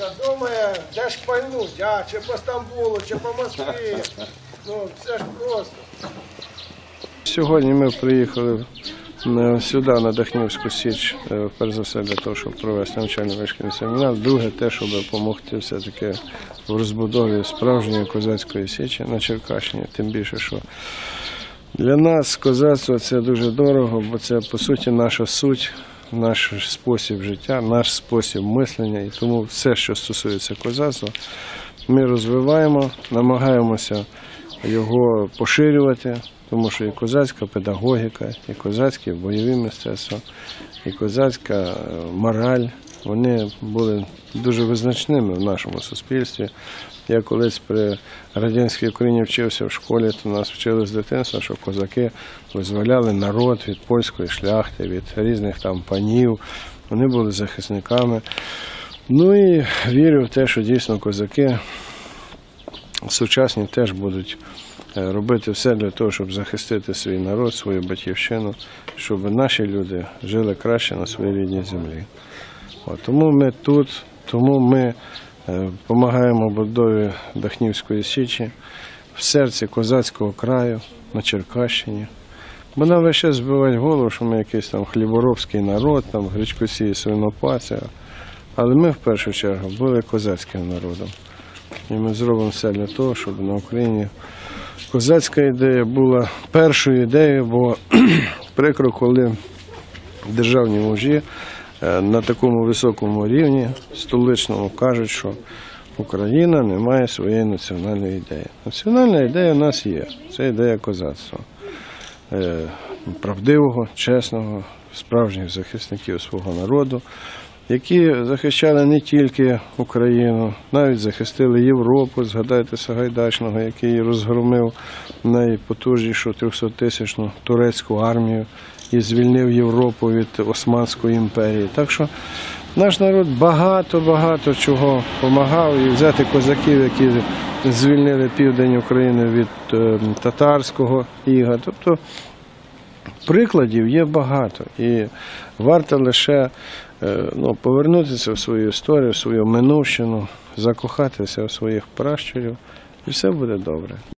Та думає, де ж пальнуть, а, чи по Стамбулу, чи по Москві. Ну, це ж просто. Сьогодні ми приїхали е, сюди, на Дахнівську Січ, е, перш за все для того, щоб провести навчально вишкільний семінар. Друге, те, щоб допомогти все-таки в розбудові справжньої козацької січі на Черкащині. Тим більше, що для нас козацтво це дуже дорого, бо це по суті наша суть, наш спосіб життя, наш спосіб мислення. І тому все, що стосується козацтва, ми розвиваємо, намагаємося його поширювати, тому що і козацька педагогіка, і козацьке бойові мистецтва, і козацька е, мораль, вони були дуже визначними в нашому суспільстві. Я колись при радянській Україні вчився в школі, то нас вчили з дитинства, що козаки визволяли народ від польської шляхти, від різних там панів. Вони були захисниками. Ну і вірю в те, що дійсно козаки сучасні теж будуть е, робити все для того, щоб захистити свій народ, свою батьківщину, щоб наші люди жили краще на своїй рідній землі. Тому ми тут, тому ми допомагаємо будові Дахнівської Січі в серці козацького краю на Черкащині. Бо нам весь час збивають голову, що ми якийсь там хліборобський народ, там гречкосії, свинопаці. Але ми в першу чергу були козацьким народом. І ми зробимо все для того, щоб на Україні козацька ідея була першою ідеєю, бо прикро, коли державні мужі е, на такому високому рівні столичному кажуть, що Україна не має своєї національної ідеї. Національна ідея в нас є. Це ідея козацтва. Е, Правдивого, чесного, справжніх захисників свого народу, які захищали не тільки Україну, навіть захистили Європу. Згадайте Сагайдачного, який розгромив найпотужнішу 300-тисячну турецьку армію і звільнив Європу від Османської імперії. Так що наш народ багато-багато чого допомагав і взяти козаків, які звільнили південь України від е, татарського іга. Тобто прикладів є багато, і варто лише е, ну, повернутися в свою історію, в свою минувщину, закохатися в своїх пращурів, і все буде добре.